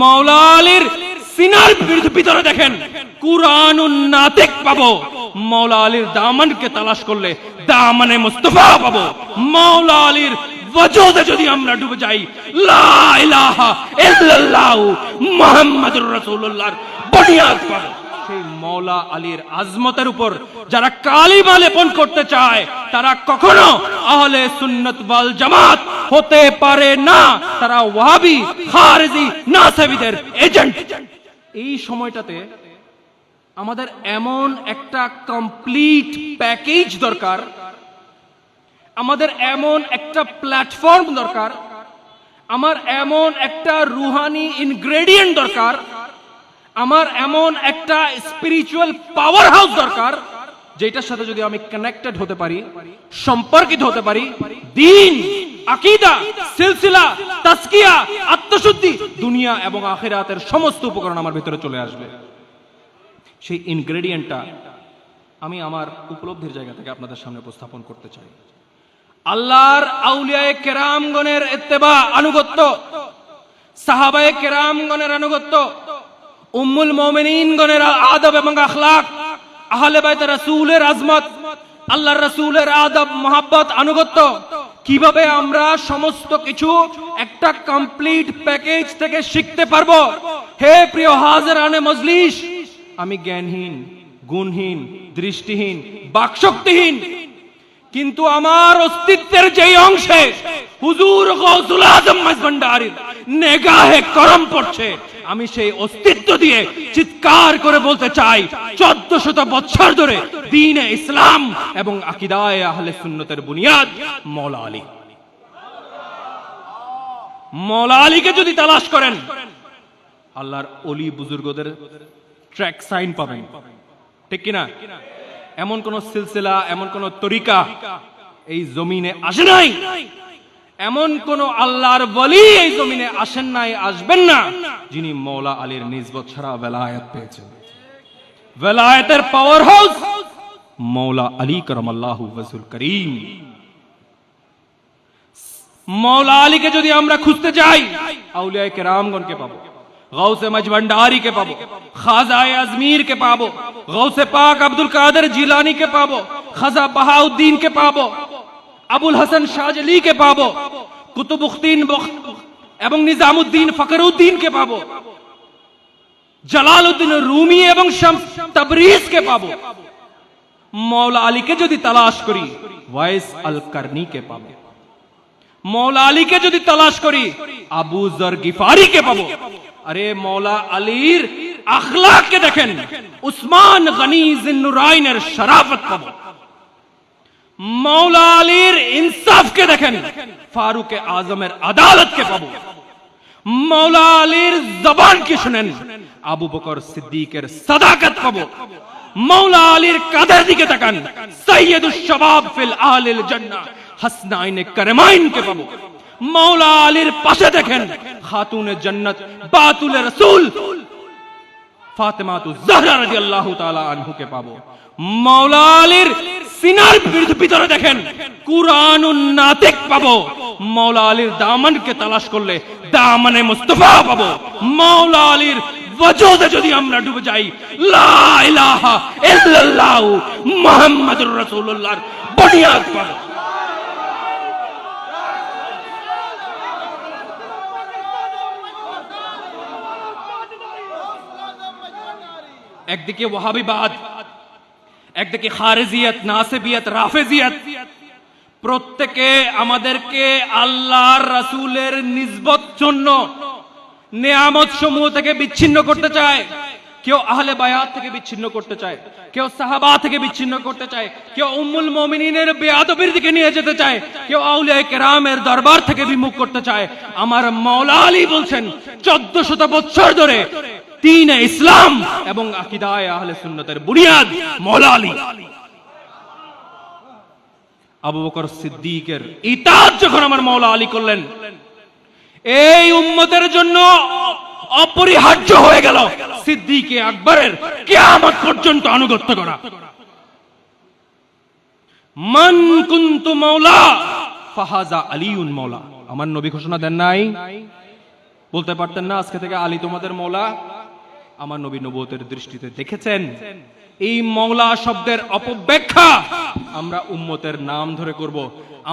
মাওলা আলীর সিনার ভিতরে দেখেন। কুরআন নাতিক পাবো। মাওলা আলীর দামানকে তালাশ করলে দামানে মুস্তফা পাবো। মাওলা আলীর ওয়াজুদে যদি আমরা ডুবে যাই, লা ইলাহা ইল্লাল্লাহু মুহাম্মাদুর রাসূলুল্লাহর বুনিয়াদ পাবো। মৌলা আলীর আজমতের উপর যারা কালিমা লেপন করতে চায়, তারা কখনো আহলে সুন্নত ওয়াল জামাত হতে পারে না। তারা ওয়াহাবি, খারেজি, নাসাবিদের এজেন্ট। এই সময়টাতে আমাদের এমন একটা কমপ্লিট প্যাকেজ দরকার, আমাদের এমন একটা প্ল্যাটফর্ম দরকার, আমার এমন একটা রুহানি ইনগ্রেডিয়েন্ট দরকার আমার এমন একটা স্পিরিচুয়াল পাওয়ার হাউস দরকার যেটার সাথে যদি আমি কানেক্টেড হতে পারি, সম্পর্কিত হতে পারি, দিন, আকিদা, সিলসিলা তাসকিয়া আত্মশুদ্ধি, দুনিয়া এবং আখিরাতের সমস্ত উপকরণ আমার ভিতরে চলে আসবে। সেই ইনগ্রেডিয়েন্টটা আমি আমার উপলব্ধির জায়গা থেকে আপনাদের সামনে উপস্থাপন করতে চাই। আল্লাহর আউলিয়ায়ে কেরামগণের ইত্তেবা আনুগত্য, সাহাবায়ে কেরামগণের আনুগত্য উম্মুল মুমিনিনগণের আদব এবং আখলাক, আহলে বাইত রাসূলের আজমত, আল্লাহর রাসূলের আদব, মোহাব্বত, আনুগত্য, কীভাবে আমরা সমস্ত কিছু একটা কমপ্লিট প্যাকেজ থেকে শিখতে পারব? হে প্রিয় হাজার আনে মজলিস, আমি জ্ঞানহীন, গুণহীন, দৃষ্টিহীন, বাকশক্তিহীন, কিন্তু আমার অস্তিত্বের যেই অংশে হুজুর গৌসুল আজম মাঝভান্ডারির নেগাহে করম পড়ছে আমি সেই অস্তিত্ব দিয়ে চিৎকার করে বলতে চাই চোদ্দ শত বছর ধরে দিনে ইসলাম এবং আকিদায় আহলে সুন্নতের বুনিয়াদ মৌলা আলী। মৌলা আলীকে যদি তালাশ করেন, আল্লাহর অলি বুজুর্গদের ট্র্যাক সাইন পাবেন। ঠিক কিনা? এমন কোন সিলসিলা, এমন কোন তরিকা এই জমিনে আসে নাই? এমন কোন আল্লাহর বলি এই জমিনে আসেন নাই, আসবেন না, যিনি মৌলা আলীর নিজবত ছাড়া বেলায়েত পেয়েছেন। বেলায়েতের পাওয়ার হাউস মৌলা আলী করম আল্লাহ ওয়াজুল করিম। মৌলা আলীকে যদি আমরা খুঁজতে যাই, আউলিয়ায়ে কেরামগণকে পাবো গৌসে মজভন্ডারি কে পাবো, খাজায়ে আজমির কে পাবো গৌসে পাক আব্দুল কাদের জিলানি কে পাবো, খাজা বাহাউদ্দিন কে পাবো আবুল হাসান শাহজলি কে পাবো কুতুবুদ্দিন এবং নিজামুদ্দিন ফকরুদ্দিন কে পাবো, জালালউদ্দিন রুমি এবং শামস তাবরিজ পাবো মৌলা আলীকে যদি তালাশ করি, ওয়াইস আল কারনি কে পাবো মৌলা আলীকে যদি তালাশ করি, আবু জর গিফারিকে পাবো। আরে মৌলা আলীর আখলাককে দেখেন, উসমান গনি জিন্নুরাইনের শরাফত পাবো। মৌলা আলীর ইনসাফকে দেখেন ফারুক আজমের আদালতকে পাবো মৌলা আলীর জবান কি শুনেন আবু বকর সিদ্দিকের সাদাকত পাবো মৌলা আলীর কাদের দিকে তাকান সৈয়দুশ শাবাব ফিল আহলিল জান্নাহ হাসনাইনে করমাইন কে পাবো মৌলা আলীর পাশে দেখেন খাতুনে জান্নাত বাতুল রসুল ফাতেমা তু জাহরা রাদিয়াল্লাহু তাআলা আনহুকে পাবো মৌলা আলীর সিনার ভিত- ভিতরে দেখেন। কুরআনুন নাতিক পাবো। মৌলা আলীর দামানকে তালাশ করলে দামানে মুস্তফা পাবো। মৌলা আলীর ওয়াজুদে যদি আমরা ডুবে যাই, লা ইলাহা ইল্লাল্লাহু মুহাম্মাদুর রাসূলুল্লাহর বুনিয়াদ পাবো একদিকে ওয়াহাবিবাদ একদিকে খারেজিয়ত, নাসিবিয়ত, রাফেজিয়ত। প্রত্যেকে আমাদেরকে আল্লাহর রাসূলের নিসবত জন্য নিয়ামত সমূহ থেকে বিচ্ছিন্ন করতে চায়। কেউ আহলে বায়াত থেকে বিচ্ছিন্ন করতে চায়। কেউ সাহাবা থেকে বিচ্ছিন্ন করতে চায়। কেউ উম্মুল মুমিনিনের বেয়াদবির দিকে নিয়ে যেতে চায়। কেউ আউলিয়া কেরামের দরবার থেকে বিমুখ করতে চায়। আমার মাওলা আলী বলছেন চোদ্দ শত বছর ধরে তিন ইসলাম এবং আকিদায় আহলে সুন্নতের বুনিয়াদ আলী। আবু বকর সিদ্দিকের ইতাত যখন আমার আলী করলেন, এই উম্মতের জন্য অপরিহার্য হয়ে গেল সিদ্দিকে আকবরের কিয়ামত পর্যন্ত আনুগত্য করা। মান কুনতু মাওলা ফাহাজা আমার নবী ঘোষণা দেন নাই। বলতে পারতেন না, আজকে থেকে আলী তোমাদের মৌলা আমার নবী নবতের দৃষ্টিতে দেখেছেন, এই মৌলা শব্দের অপব্যাখ্যা আমরা উম্মতের নাম ধরে করব।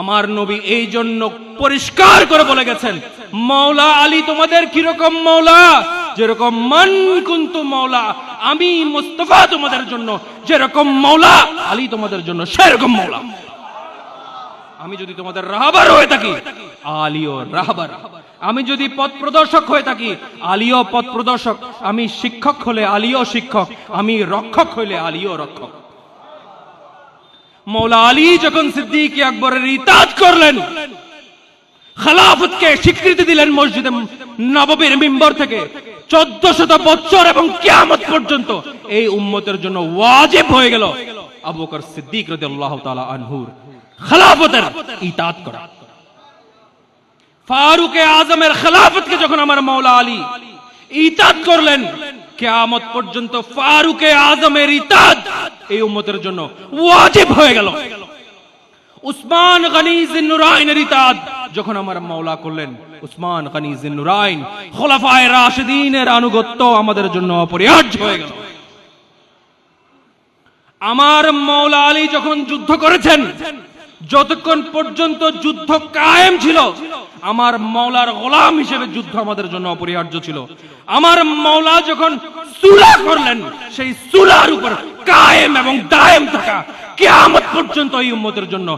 আমার নবী এই জন্য পরিষ্কার করে বলে গেছেন মৌলা আলী, তোমাদের কীরকম মৌলা যেরকম মান কুন্তু মৌলা আমি মুস্তফা তোমাদের জন্য যেরকম মৌলা আলী তোমাদের জন্য সেরকম মৌলা আমি যদি তোমাদের রাহাবার হয়ে থাকি আলিও রাহাবার। আমি যদি পথ প্রদর্শক হয়ে থাকি, আলিও পথ প্রদর্শক। আমি শিক্ষক হলে আলিও শিক্ষক, আমি রক্ষক হইলে আলিও রক্ষক। মৌলা আলী যখন সিদ্দিক আকবরের ইতাজ করলেন, খালাফতকে স্বীকৃতি দিলেন মসজিদে নববীর মিম্বর থেকে চোদ্দ শত বছর এবং কিয়ামত পর্যন্ত, এই উম্মতের জন্য ওয়াজিব হয়ে গেল। আবু বকর সিদ্দিক রাদিয়াল্লাহু তাআলা আনহুর খালাফতের ইতাত করা। ফারুকে আজমের খেলাফতকে যখন আমার মাওলা আলী ইতাত করলেন, কিয়ামত পর্যন্ত ফারুকে আজমের ইতাত এই উম্মতের জন্য ওয়াজিব হয়ে গেল। উসমান গনি জিন্নুরাইনের ইতাত যখন আমার মাওলা করলেন, উসমান গনি জিন্নুরাইন খোলাফায়ে রাশিদিনের আনুগত্য আমাদের জন্য অপরিহার্য হয়ে গেল। আমার মৌলা আলী যখন যুদ্ধ করেছেন যতক্ষণ পর্যন্ত যুদ্ধ কায়েম ছিল, আমার মৌলার গোলাম হিসেবে যুদ্ধ আমাদের জন্য অপরিহার্য ছিল। আমার মৌলা যখন সুলা করলেন, সেই সুলার উপর কায়েম এবং দায়েম থাকা কিয়ামত পর্যন্ত এই উম্মতের জন্য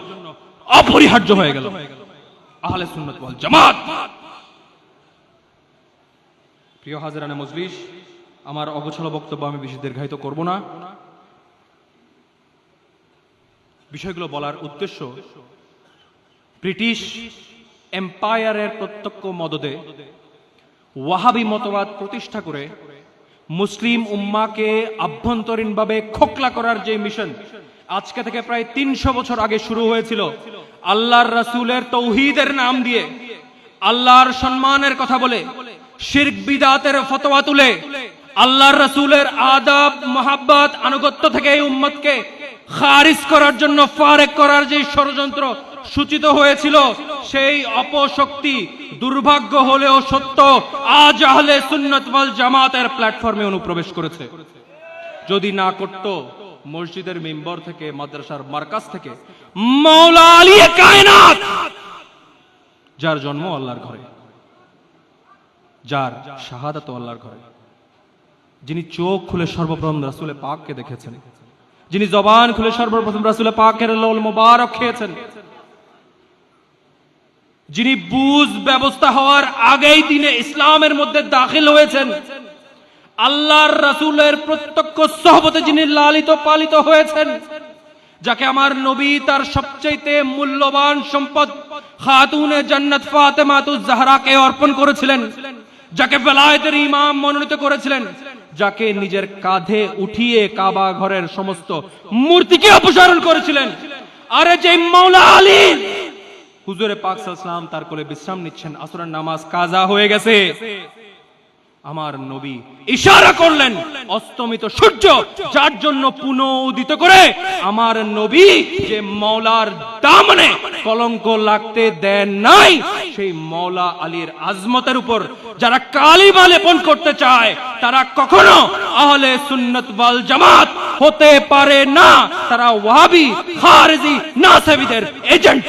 অপরিহার্য হয়ে গেল। আহলে সুন্নাত ওয়াল জামাত। প্রিয় হাজারানে মজলিস, আমার অগোছালো বক্তব্য আমি বেশি দীর্ঘায়িত করব না। বিষয়গুলো বলার উদ্দেশ্য, ব্রিটিশ এম্পায়ারের প্রত্যক্ষ মদদে ওয়াহাবি মতবাদ প্রতিষ্ঠা করে মুসলিম উম্মাকে আভ্যন্তরীণভাবে খোকলা করার যে মিশন আজকে থেকে প্রায় তিনশো বছর আগে শুরু হয়েছিল, আল্লাহর রাসূলের তৌহিদের নাম দিয়ে আল্লাহর সম্মানের কথা বলে শিরক বিদাতের ফতোয়া তুলে আল্লাহর রাসূলের আদাব, মোহাব্বত, আনুগত্য থেকে এই উম্মতকে খারিজ করার জন্য, ফারেক করার যে ষড়যন্ত্র সূচিত হয়েছিল, সেই অপশক্তি দুর্ভাগ্য হলেও সত্য, আজ আহলে সুন্নত ওয়াল জামাতের প্ল্যাটফর্মে অনুপ্রবেশ করেছে। যদি না করত, মসজিদের মেম্বর থেকে, মাদ্রাসার মার্কাজ থেকে, মাওলা আলী কায়নাত, যার জন্ম আল্লাহর ঘরে, যার শাহাদাত আল্লাহর ঘরে, যিনি চোখ খুলে সর্বপ্রথম রাসূলে পাককে দেখেছেন যিনি জবান খুলে সর্বপ্রথম রাসূলে পাকের লোল মোবারক খেয়েছেন। যিনি বুঝ ব্যবস্থা হওয়ার আগেই তিনি ইসলামের মধ্যে দাখিল হয়েছেন, আল্লাহর রাসূলের প্রত্যক্ষ সহবতে যিনি লালিত পালিত হয়েছেন, যাকে আমার নবী তার সবচাইতে মূল্যবান সম্পদ খাতুনে জান্নাত ফাতেমাতুজ জাহরাকে অর্পণ করেছিলেন, যাকে বেলায়েতের ইমাম মনোনীত করেছিলেন। যাকে নিজের কাঁধে উঠিয়ে কাবা ঘরের সমস্ত মূর্তিকে অপসারণ করেছিলেন। আরে যে মাওলা আলী! হুজুরে পাক সাল্লাম তার কোলে বিশ্রাম নিচ্ছেন, আসরের নামাজ কাজা হয়ে গেছে। আমার নবী ইশারা করলেন, অস্তমিত সূর্য, যার জন্য পুনঃ উদিত করে আমার নবী যে মৌলার দামনে কলঙ্ক লাগতে দেন নাই, সেই মৌলা আলীর আজমতের উপর যারা কালিমা লেপন করতে চায়, তারা কখনো আহলে সুন্নত ওয়াল জামাত হতে পারে না। তারা ওয়াহাবি, খারেজি, নাসাবিদের এজেন্ট।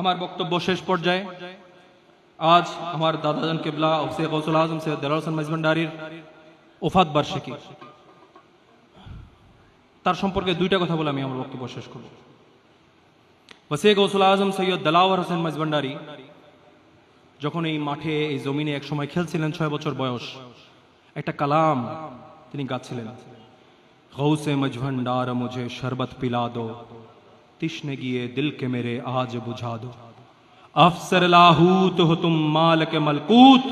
আমার বক্তব্য শেষ পর্যায়ে আজ আমার দাদাজন কেবলা সে গৌসুল আজম, সৈয়দ দেলার হোসেন মজমন্ডারির ওফাত বার্ষিকী। তার সম্পর্কে দুইটা কথা বলে আমি আমার বক্তব্য শেষ করব। ওসে গৌসুল আজম, সৈয়দ দেলাওয়ার হোসেন মজমন্ডারি যখন এই মাঠে, এই জমিনে এক সময় খেলছিলেন ছয় বছর বয়স, একটা কালাম তিনি গাচ্ছিলেন গৌসে মজভান্ডার মুঝে শরবত পিলা দো তৃষ্ণে গিয়ে দিলকে মেরে আজ বুঝা দো। अफसर लाहूत हो तुम मालक मलकूत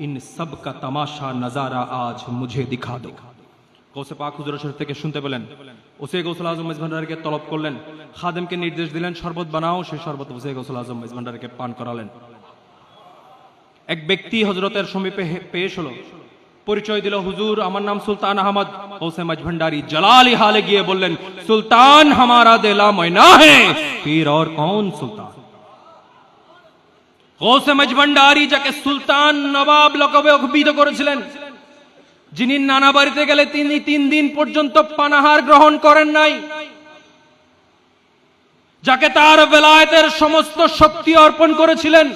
इन सब का तमाशा नजारा आज मुझे दिखा दो গৌসে পাক হুজুরের শরীফ থেকে শুনতে পেলেন ওসে গৌসুল আজম মেজভান্ডারকে তলব করলেন খাদেমকে নির্দেশ দিলেন শরবত বানাও সেই শরবত ওসে গৌসুল আজম মেজভান্ডারকে পান করালেন এক ব্যক্তি হজরতের সমীপে হে- পেশ হলো পরিচয় দিল হুজুর আমার নাম সুলতান আহমদ হোসে মজভন্ডারি জলালি হালে গিয়ে বললেন সুলতান হামারা দেলা ময়না হে পীর और कौन সুলতান গৌসে মজভন্ডারি যাকে সুলতান নবাব লকবে অভিহিত করেছিলেন। যিনি নানা বাড়িতে গেলে তিনি তিন দিন পর্যন্ত পানাহার গ্রহণ করেন নাই। যাকে তার বেলায়েতের সমস্ত শক্তি অর্পণ করেছিলেন।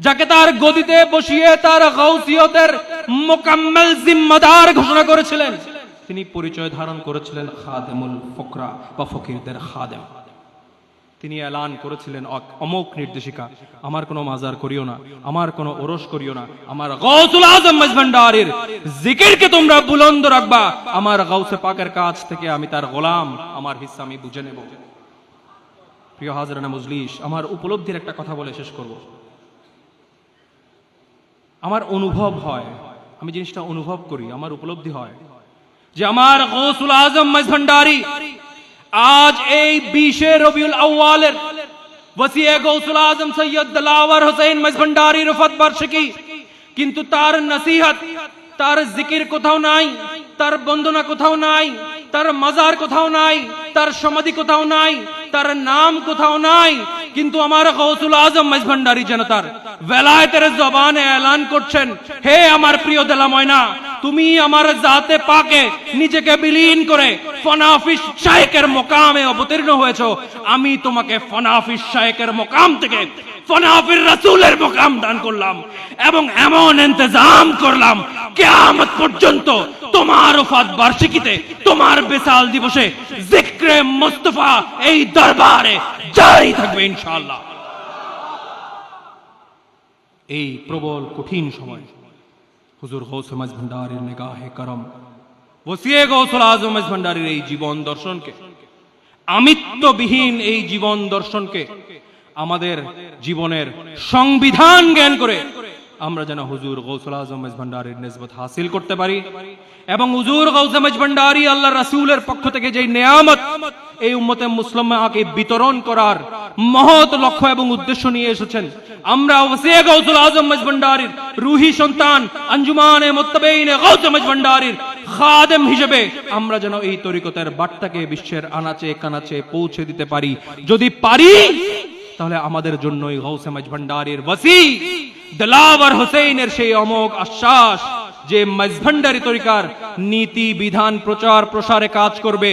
যাকে তার গদিতে বসিয়ে তার গৌসিয়তের মোকাম্মেল জিম্মাদার ঘোষণা করেছিলেন। তিনি পরিচয় ধারণ করেছিলেন খাদেমুল ফকরা বা ফকিরদের খাদেম। তিনি এলান করেছিলেন অমোক নির্দেশিকা। আমার কোনো মাজার করিও না, আমার কোনো ওরস করিও না, আমার গৌসুল আজম মজভান্ডারের জিকিরকে তোমরা বুলন্দ রাখবা। আমার গৌসে পাকের কাছ থেকে আমি তার গোলাম, আমার হিস্সা আমি বুঝে নেব। প্রিয় হাজরানা মজলিস, আমার উপলব্ধির একটা কথা বলে শেষ করব। আমার অনুভব হয়, আমি জিনিসটা অনুভব করি, আমার উপলব্ধি হয়, যে আমার গৌসুল আজম মজভান্ডারি আজ এই বিশে রবিউল আউ্বালের ওসিয়ে গৌসুল আজম সৈয়দ দলাওয়ার হোসেন মজভান্ডারি রফত বার্ষিকী। কিন্তু তার নসিহত, তার জিকির কোথাও নাই, তার বন্দনা কোথাও নাই, তার মাজার কোথাও নাই, তার সমাধি কোথাও নাই, তার নাম কোথাও নাই কিন্তু আমার গৌসুল আজম মজভান্ডারি জনতার। বেলায়েতের জবানে এলান করছেন, হে আমার প্রিয় দেলা ময়না তুমি আমার জাতে পাকে নিজেকে বিলীন করে ফনাফিস শায়েকের মোকামে অবতীর্ণ হয়েছো। আমি তোমাকে ফনাফিস শায়েকের মোকাম থেকে ফনাফির রাসূলের মোকাম দান করলাম এবং এমন ইন্তজাম করলাম, কিয়ামত পর্যন্ত তোমার ওফাত বার্ষিকীতে তোমার বেসাল দিবসে জিক্রে মুস্তাফা এই দরবারে জারি থাকবে ইনশাআল্লাহ। এই প্রবল, কঠিন সময় হুজুর গৌস ভান্ডারের নিগাহে করম, ওসিয়ে গৌসুল আজম ভান্ডারের এই জীবন দর্শনকে, আমিত্ববিহীন এই জীবন দর্শনকে আমাদের জীবনের সংবিধান জ্ঞান করে আমরা যেন হুজুর গৌসুল আজম ভান্ডারের নেসবত হাসিল করতে পারি এবং হুজুর গৌসম ভান্ডারি আল্লাহ রাসূলের পক্ষ থেকে যে নেয়ামত এই উম্মতে মুসলিমাকে বিতরণ করার মহৎ লক্ষ্য এবং উদ্দেশ্য নিয়ে এসেছেন। আমরা ওসিয়ে গৌসুল আজম ভান্ডারির রুহি সন্তান আঞ্জুমানে মুত্তাবেইনে গৌসম ভান্ডারির খাদেম হিসেবে আমরা যেন এই তরিকতের বার্তাকে বিশ্বের আনাচে কানাচে পৌঁছে দিতে পারি। যদি পারি, তাহলে আমাদের জন্যই গৌসে মজভান্ডারির ওসি দলাওয়ার হোসেনের সেই অমোঘ আশ্বাস যে মজভান্ডারি তরিকার নীতি, বিধান, প্রচার, প্রসারে কাজ করবে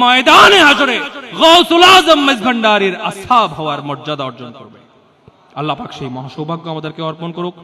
ময়দানে হাজরে। গৌসুল আজম মজভান্ডারির আসাব হওয়ার মর্যাদা অর্জন করবে। আল্লাহ পাক সেই মহাসৌভাগ্য আমাদেরকে অর্পণ করুক।